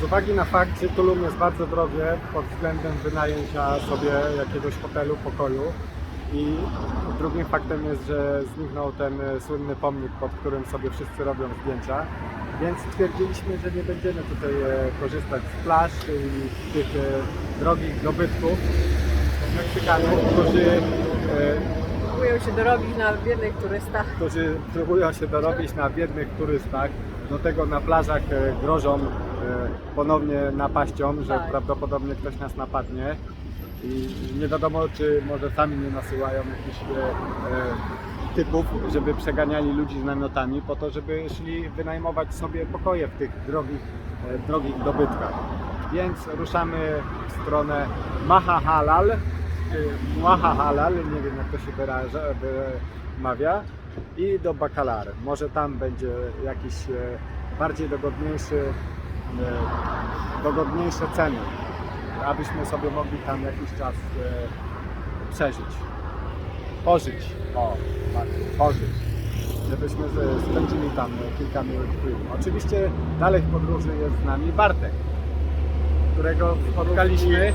Z uwagi na fakt, że Tulum jest bardzo drogie pod względem wynajęcia sobie jakiegoś hotelu, pokoju i drugim faktem jest, że zniknął ten e, słynny pomnik, pod którym sobie wszyscy robią zdjęcia, więc stwierdziliśmy, że nie będziemy tutaj e, korzystać z plaż i tych e, drogich dobytków Meksykanów, którzy Próbują się dorobić na biednych turystach. którzy próbują się dorobić na biednych turystach. Do tego na plażach grożą ponownie napaścią, że Tak. prawdopodobnie ktoś nas napadnie. I nie wiadomo, czy może sami nie nasyłają jakichś e, e, typów, żeby przeganiali ludzi z namiotami po to, żeby szli wynajmować sobie pokoje w tych drogich, e, drogich dobytkach. Więc ruszamy w stronę Mahahalal, Mahahalal, nie wiem jak to się wyraża, wymawia, i do Bacalar. Może tam będzie jakiś e, bardziej dogodniejszy, e, dogodniejsze ceny, abyśmy sobie mogli tam jakiś czas e, przeżyć. Pożyć. O, tak, pożyć. Żebyśmy spędzili tam kilka miłych chwil. Oczywiście dalej w podróży jest z nami Bartek, którego spotkaliśmy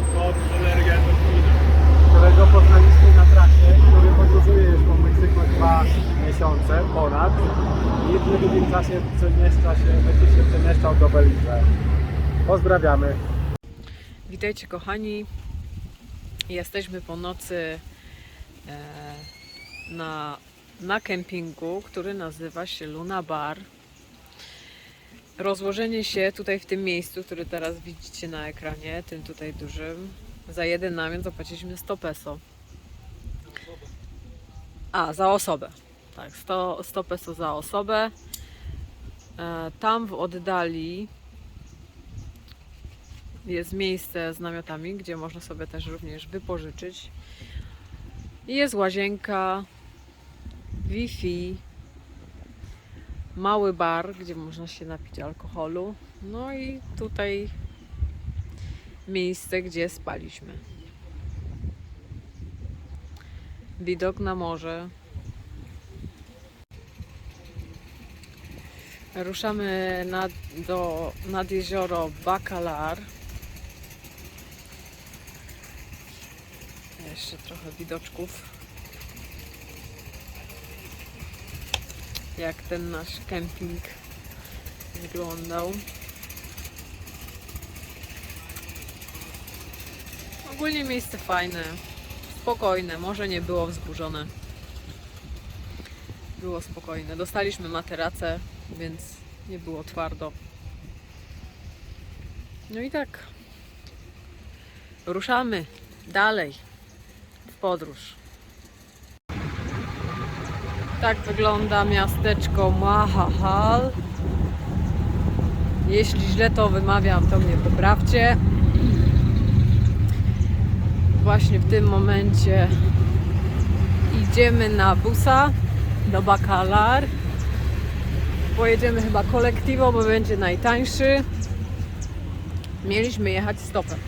którego poznaliśmy który podróżuje już po Meksyku dwa miesiące ponad i w niedługim czasie przemieszcza się, będzie się przemieszczał do Belize. Pozdrawiamy. Witajcie kochani. Jesteśmy po nocy e, na, na kempingu, który nazywa się Luna Bar. Rozłożenie się tutaj w tym miejscu, które teraz widzicie na ekranie, tym tutaj dużym, za jeden namiot zapłaciliśmy 100 peso. A, za osobę. Tak, 100, 100 peso za osobę. E, tam w oddali jest miejsce z namiotami, gdzie można sobie też również wypożyczyć. Jest łazienka, Wi-Fi, mały bar, gdzie można się napić alkoholu. No i tutaj miejsce, gdzie spaliśmy. Widok na morze. Ruszamy nad, do, nad jezioro Bacalar. Jeszcze trochę widoczków. Jak ten nasz kemping wyglądał. Ogólnie miejsce fajne, spokojne, może nie było wzburzone. Było spokojne. Dostaliśmy materacę, więc nie było twardo. No i tak. Ruszamy dalej w podróż. Tak wygląda miasteczko Mahahal. Jeśli źle to wymawiam, to mnie poprawcie. Właśnie w tym momencie idziemy na busa do Bacalar. Pojedziemy chyba kolektywo, bo będzie najtańszy. Mieliśmy jechać stopem.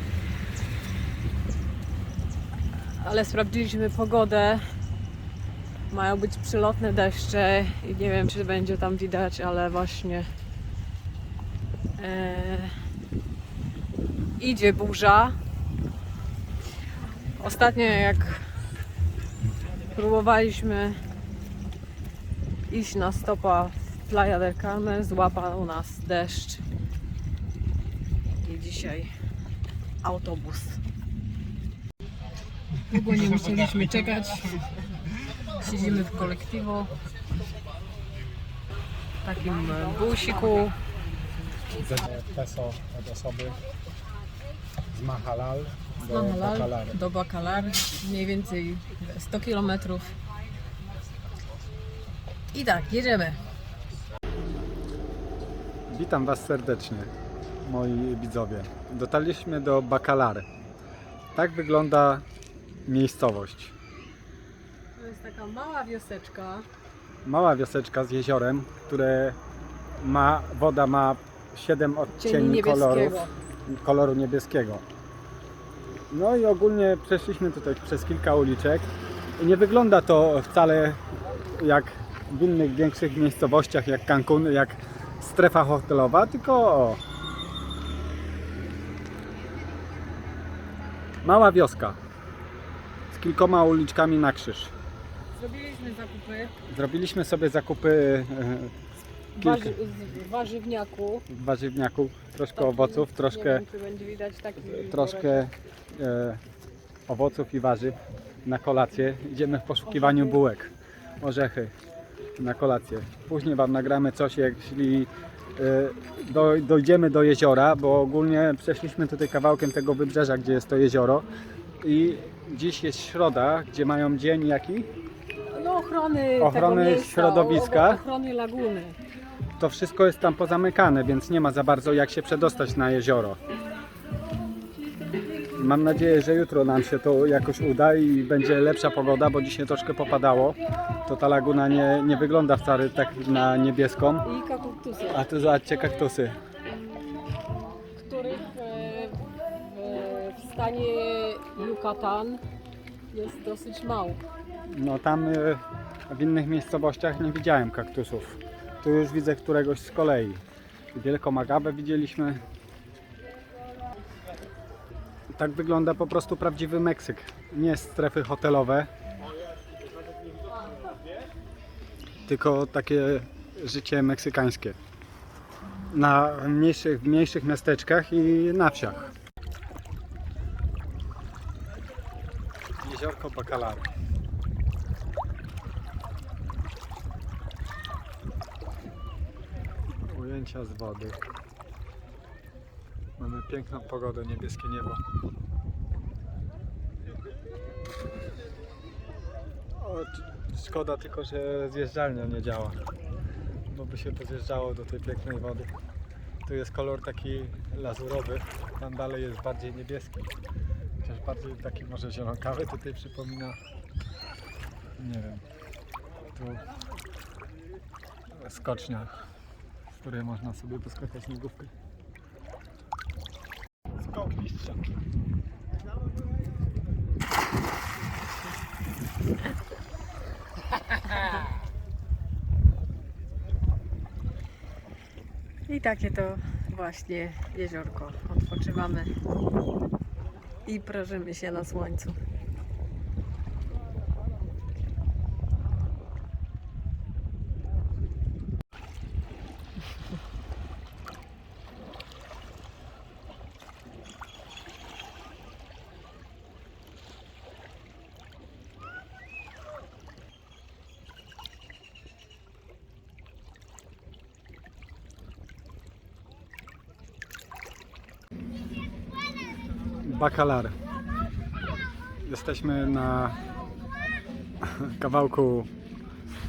Ale sprawdziliśmy pogodę. Mają być przylotne deszcze i nie wiem, czy będzie tam widać, ale właśnie e, idzie burza. Ostatnio jak próbowaliśmy iść na stopa w Playa del Carmen, złapał nas deszcz. I dzisiaj autobus. Długo nie musieliśmy czekać. Siedzimy w kolektywo. W takim busiku. Peso od osoby z Mahalal Z Mahalal do Bacalar. Mniej więcej 100 km. I tak, jedziemy. Witam Was serdecznie, moi widzowie. Dotarliśmy do Bacalar. Tak wygląda miejscowość. To jest taka mała wioseczka. Mała wioseczka z jeziorem, które ma, woda ma 7 Cieni odcieni kolorów, niebieskiego. koloru niebieskiego. No i ogólnie przeszliśmy tutaj przez kilka uliczek. Nie wygląda to wcale jak w innych większych miejscowościach, jak Cancun, jak strefa hotelowa, tylko mała wioska z kilkoma uliczkami na krzyż. Zrobiliśmy zakupy. Zrobiliśmy sobie zakupy e, kilka warzy- z warzywniaku. warzywniaków, troszkę Taki, owoców, Nie troszkę, wiem, czy będzie widać taki troszkę e, owoców i warzyw na kolację. Idziemy w poszukiwaniu bułek, orzechy na kolację. Później Wam nagramy coś, jeśli e, do, dojdziemy do jeziora, bo ogólnie przeszliśmy tutaj kawałkiem tego wybrzeża, gdzie jest to jezioro i dziś jest środa, gdzie mają dzień jaki? No ochrony, Ochrony tego miejsca, środowiska. obok Ochrony laguny. To wszystko jest tam pozamykane, więc nie ma za bardzo jak się przedostać na jezioro. Mam nadzieję, że jutro nam się to jakoś uda i będzie lepsza pogoda, bo dzisiaj troszkę popadało. To ta laguna nie, nie wygląda wcale tak na niebieską. I kaktusy, A tu zobaczcie kaktusy. których e, w, stanie Yucatan jest dosyć mało. No tam y, w innych miejscowościach nie widziałem kaktusów. Tu już widzę któregoś z kolei. Wielką agawę widzieliśmy. Tak wygląda po prostu prawdziwy Meksyk. Nie strefy hotelowe, tylko takie życie meksykańskie. Na mniejszych, w mniejszych miasteczkach i na wsiach. Jeziorko Bacalar. Ujęcia z wody. Mamy piękną pogodę, niebieskie niebo. O, szkoda tylko, że zjeżdżalnia nie działa. Bo by się pozjeżdżało do tej pięknej wody. Tu jest kolor taki lazurowy, tam dalej jest bardziej niebieski. Chociaż bardziej taki może zielonkawy tutaj przypomina. Nie wiem. Tu skocznia, której można sobie poskakać na główkę. Skok mistrza. I takie to właśnie jeziorko. Odpoczywamy i prażymy się na słońcu. Bakalar. Jesteśmy na kawałku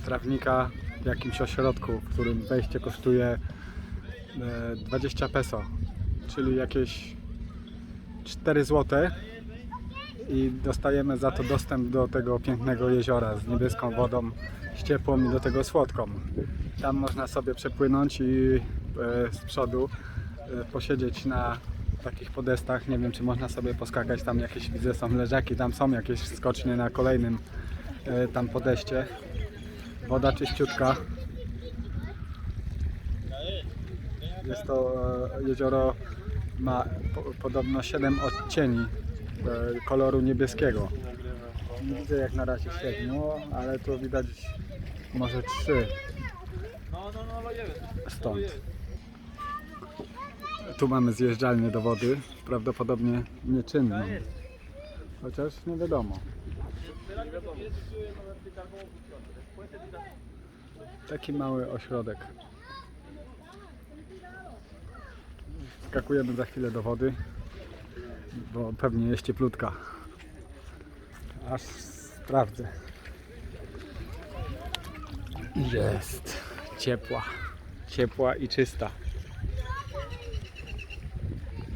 trawnika w jakimś ośrodku, w którym wejście kosztuje e, 20 peso, czyli jakieś 4 zł i dostajemy za to dostęp do tego pięknego jeziora z niebieską wodą, z ciepłą i do tego słodką. Tam można sobie przepłynąć i e, z przodu e, posiedzieć na takich podestach. Nie wiem, czy można sobie poskakać. Tam jakieś widzę są leżaki, tam są jakieś skocznie na kolejnym e, tam podeście. Woda czyściutka. Jest to e, jezioro ma po, podobno 7 odcieni e, koloru niebieskiego. Nie widzę jak na razie siedmiu, ale tu widać może trzy stąd. Tu mamy zjeżdżalnię do wody, prawdopodobnie nieczynną. Chociaż nie wiadomo. Taki mały ośrodek. Skakujemy za chwilę do wody, bo pewnie jest cieplutka. Aż sprawdzę. Jest ciepła. Ciepła i czysta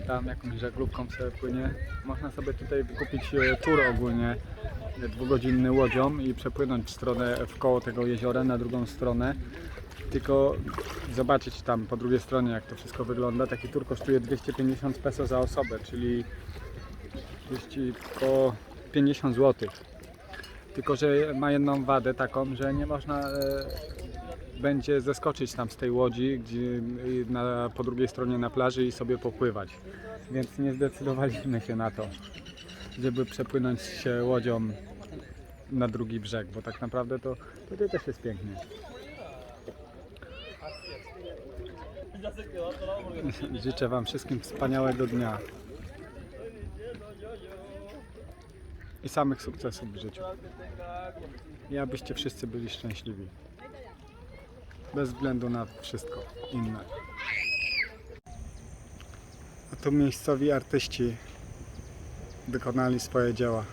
tam jakąś żaglówką sobie płynie. Można sobie tutaj wykupić e, tour ogólnie e, dwugodzinny łodzią i przepłynąć w stronę w koło tego jeziora na drugą stronę. Tylko zobaczyć tam po drugiej stronie jak to wszystko wygląda. Taki tour kosztuje 250 peso za osobę, czyli 200 po 50 zł. Tylko, że ma jedną wadę taką, że nie można e, będzie zeskoczyć tam z tej łodzi gdzie, y, na, po drugiej stronie na plaży i sobie popływać. Więc nie zdecydowaliśmy się na to. żeby przepłynąć się łodzią na drugi brzeg, bo tak naprawdę to tutaj też jest pięknie. Życzę Wam wszystkim wspaniałego dnia i samych sukcesów w życiu. I abyście wszyscy byli szczęśliwi. Bez względu na wszystko inne. A tu miejscowi artyści wykonali swoje dzieła.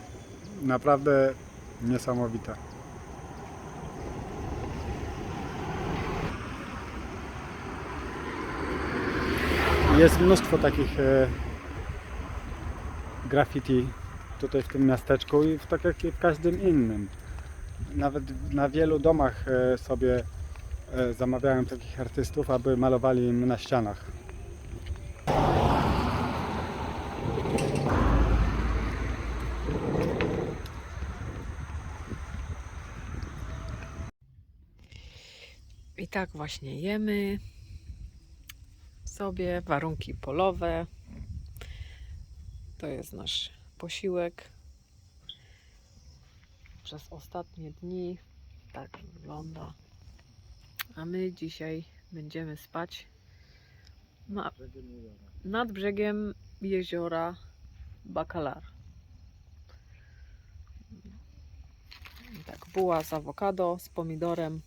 Naprawdę niesamowite. Jest mnóstwo takich e, graffiti tutaj w tym miasteczku i tak jak w każdym innym. Nawet na wielu domach e, sobie zamawiałem takich artystów, aby malowali im na ścianach. I tak właśnie jemy sobie warunki polowe. To jest nasz posiłek. Przez ostatnie dni tak wygląda. A my dzisiaj będziemy spać na, nad brzegiem jeziora Bakalar. Tak, buła z awokado, z pomidorem.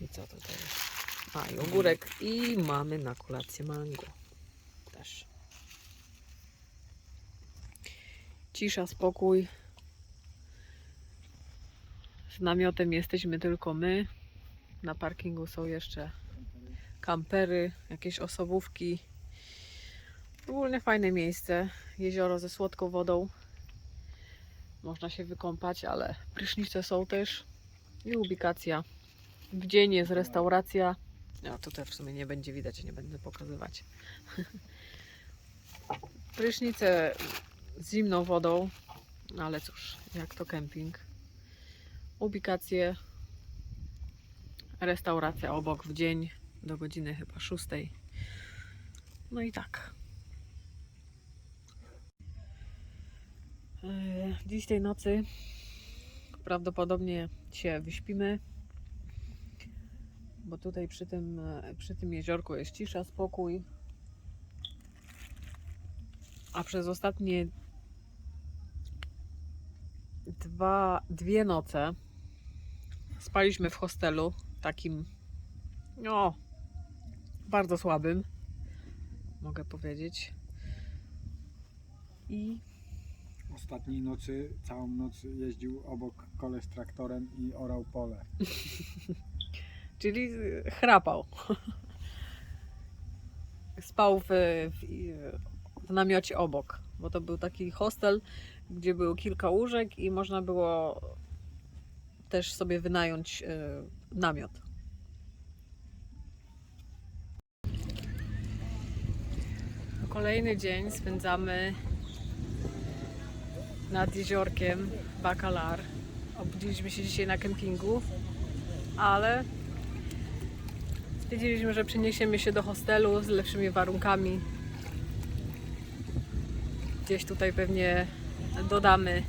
I co tutaj? A, i ogórek. I mamy na kolację mango. Też. Cisza, spokój. Z namiotem jesteśmy tylko my. Na parkingu są jeszcze kampery, jakieś osobówki. Ogólnie fajne miejsce. Jezioro ze słodką wodą. Można się wykąpać, ale prysznice są też. I ubikacja. W dzień jest restauracja. No tutaj w sumie nie będzie widać, nie będę pokazywać. Prysznice z zimną wodą, ale cóż, jak to kemping. Ubikacje, restauracja obok w dzień do godziny chyba 6. No i tak. Eee, Dziś tej nocy prawdopodobnie się wyśpimy bo tutaj przy tym, e, przy tym jeziorku jest cisza, spokój. A przez ostatnie dwa, dwie noce spaliśmy w hostelu takim, no, bardzo słabym, mogę powiedzieć. I Ostatniej nocy, całą noc jeździł obok koleś traktorem i orał pole. Czyli chrapał. Spał w, w, w namiocie obok, bo to był taki hostel, gdzie było kilka łóżek i można było też sobie wynająć e, namiot. Kolejny dzień spędzamy nad jeziorkiem Bakalar. Obudziliśmy się dzisiaj na kempingu, ale Stwierdziliśmy, że przeniesiemy się do hostelu z lepszymi warunkami. Gdzieś tutaj pewnie dodamy